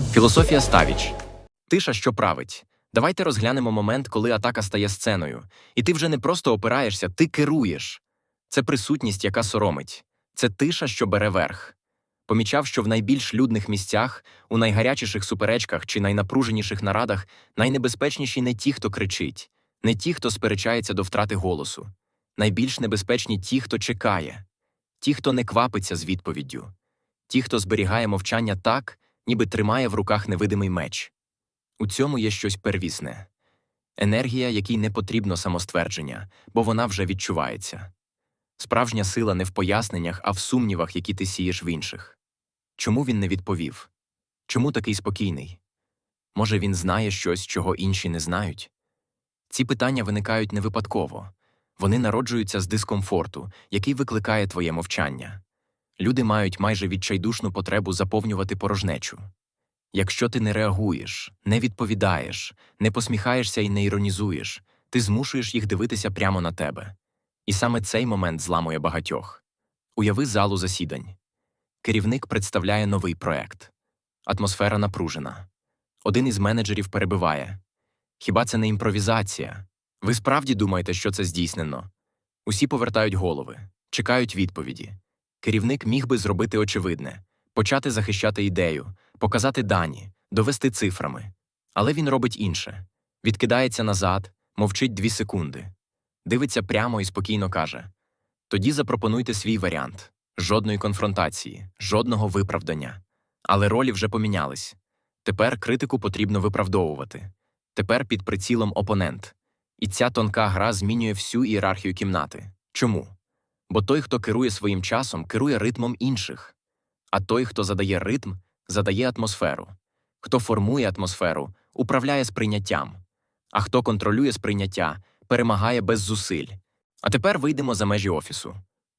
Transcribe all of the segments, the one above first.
Філософія Ставіч. Тиша, що править. Давайте розглянемо момент, коли атака стає сценою. І ти вже не просто опираєшся, ти керуєш. Це присутність, яка соромить. Це тиша, що бере верх. Помічав, що в найбільш людних місцях, у найгарячіших суперечках чи найнапруженіших нарадах найнебезпечніші не ті, хто кричить, не ті, хто сперечається до втрати голосу. Найбільш небезпечні ті, хто чекає, ті, хто не квапиться з відповіддю, ті, хто зберігає мовчання так, ніби тримає в руках невидимий меч. У цьому є щось первісне енергія, якій не потрібно самоствердження, бо вона вже відчувається. Справжня сила не в поясненнях, а в сумнівах, які ти сієш в інших. Чому він не відповів? Чому такий спокійний? Може, він знає щось, чого інші не знають? Ці питання виникають не випадково вони народжуються з дискомфорту, який викликає твоє мовчання. Люди мають майже відчайдушну потребу заповнювати порожнечу. Якщо ти не реагуєш, не відповідаєш, не посміхаєшся і не іронізуєш, ти змушуєш їх дивитися прямо на тебе. І саме цей момент зламує багатьох. Уяви залу засідань. Керівник представляє новий проект. Атмосфера напружена. Один із менеджерів перебиває. Хіба це не імпровізація? Ви справді думаєте, що це здійснено? Усі повертають голови, чекають відповіді. Керівник міг би зробити очевидне почати захищати ідею, показати дані, довести цифрами. Але він робить інше відкидається назад, мовчить дві секунди, дивиться прямо і спокійно каже: Тоді запропонуйте свій варіант жодної конфронтації, жодного виправдання. Але ролі вже помінялись. Тепер критику потрібно виправдовувати. Тепер під прицілом опонент. І ця тонка гра змінює всю ієрархію кімнати. Чому? Бо той, хто керує своїм часом, керує ритмом інших. А той, хто задає ритм, задає атмосферу. Хто формує атмосферу, управляє сприйняттям. А хто контролює сприйняття, перемагає без зусиль. А тепер вийдемо за межі офісу.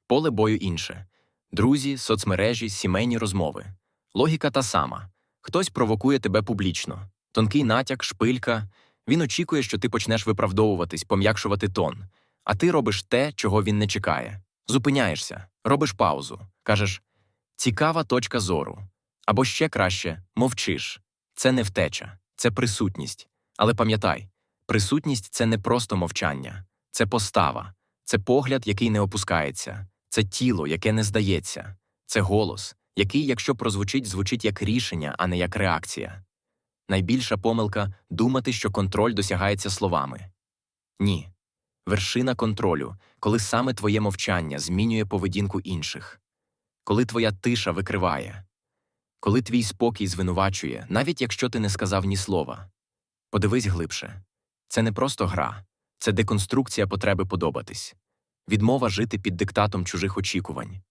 Поле бою інше. Друзі, соцмережі, сімейні розмови. Логіка та сама. Хтось провокує тебе публічно. Тонкий натяк, шпилька. Він очікує, що ти почнеш виправдовуватись, пом'якшувати тон. А ти робиш те, чого він не чекає. Зупиняєшся, робиш паузу, кажеш цікава точка зору. Або ще краще мовчиш. Це не втеча, це присутність. Але пам'ятай, присутність це не просто мовчання, це постава, це погляд, який не опускається, це тіло, яке не здається, це голос, який, якщо прозвучить, звучить як рішення, а не як реакція. Найбільша помилка думати, що контроль досягається словами. Ні. Вершина контролю, коли саме твоє мовчання змінює поведінку інших, коли твоя тиша викриває, коли твій спокій звинувачує, навіть якщо ти не сказав ні слова. Подивись глибше це не просто гра, це деконструкція потреби подобатись, відмова жити під диктатом чужих очікувань.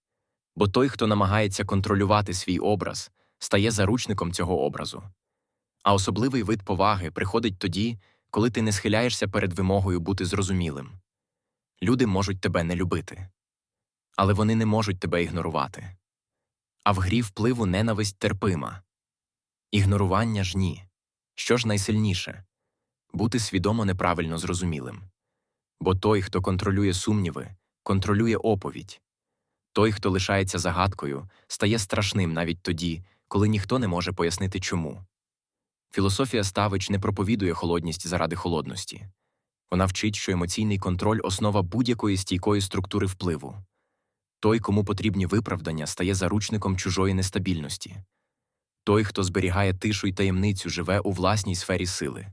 Бо той, хто намагається контролювати свій образ, стає заручником цього образу. А особливий вид поваги приходить тоді, коли ти не схиляєшся перед вимогою бути зрозумілим. Люди можуть тебе не любити, але вони не можуть тебе ігнорувати. А в грі впливу ненависть терпима. Ігнорування ж ні. Що ж найсильніше бути свідомо неправильно зрозумілим. Бо той, хто контролює сумніви, контролює оповідь. Той, хто лишається загадкою, стає страшним навіть тоді, коли ніхто не може пояснити чому. Філософія Ставич не проповідує холодність заради холодності. Вона вчить, що емоційний контроль основа будь-якої стійкої структури впливу. Той, кому потрібні виправдання, стає заручником чужої нестабільності. Той, хто зберігає тишу й таємницю, живе у власній сфері сили.